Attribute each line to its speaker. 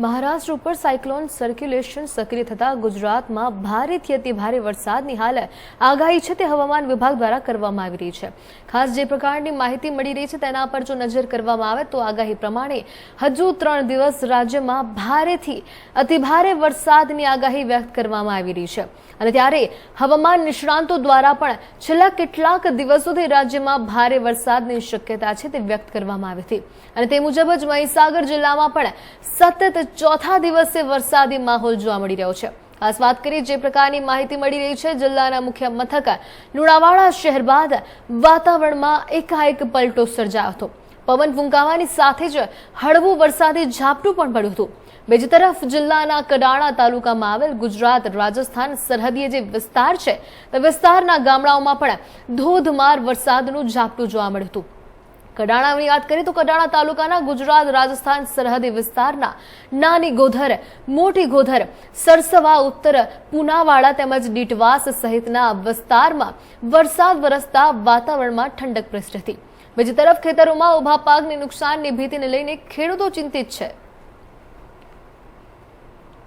Speaker 1: મહારાષ્ટ્ર ઉપર cyclone circulation સક્રિય થતા ગુજરાતમાં ભારેથી અતિ ભારે વરસાદની હાલ આગાહી છે તે હવામાન વિભાગ દ્વારા કરવામાં આવી રહી છે. ખાસ જે પ્રકારની માહિતી મળી રહી છે તેના પર જો નજર કરવામાં આવે તો આગાહી પ્રમાણે હજુ ત્રણ દિવસ રાજ્યમાં ભારેથી અતિ ભારે વરસાદની આગાહી વ્યક્ત કરવામાં આવી રહી છે. અને ત્યારે હવામાન નિષ્ણાંતો દ્વારા પણ છેલ્લા કેટલાક દિવસોથી રાજ્યમાં ભારે વરસાદની શક્યતા છે તે વ્યક્ત કરવામાં આવી હતી. અને તે મુજબ જ મહીસાગર જિલ્લામાં પણ સતત ચોથા દિવસે વરસાદી માહોલ જોવા મળી રહ્યો છે. ખાસ વાત કરીએ, જે પ્રકારની માહિતી મળી રહી છે, જિલ્લાના મુખ્ય મથક લુણાવાડા શહેર બાદ વાતાવરણમાં એકાએક પલટો સર્જાયો હતો. પવન ફૂંકાવાની સાથે જ હળવું વરસાદી ઝાપટું પણ પડ્યું હતું. બીજી તરફ જિલ્લાના કડાણા તાલુકામાં આવેલ ગુજરાત રાજસ્થાન સરહદીય જે વિસ્તાર છે, તે વિસ્તારના ગામડાઓમાં પણ ધોધમાર વરસાદનું ઝાપટું જોવા મળ્યું હતું. કડાણાની વાત કરીએ તો કડાણા તાલુકાના ગુજરાત, રાજસ્થાન, સરહદી વિસ્તારના નાની ગોધર, મોટી ગોધર, સરસવા, ઉત્તર, પુનાવાડા તેમજ ડીટવાસ સહિતના વિસ્તારમાં વરસાદ વરસતા વાતાવરણમાં ઠંડક પ્રસરી હતી. બીજી તરફ ખેતરોમાં ઊભા પાકની નુકસાનની ભીતિને લઈને ખેડૂતો ચિંતિત છે.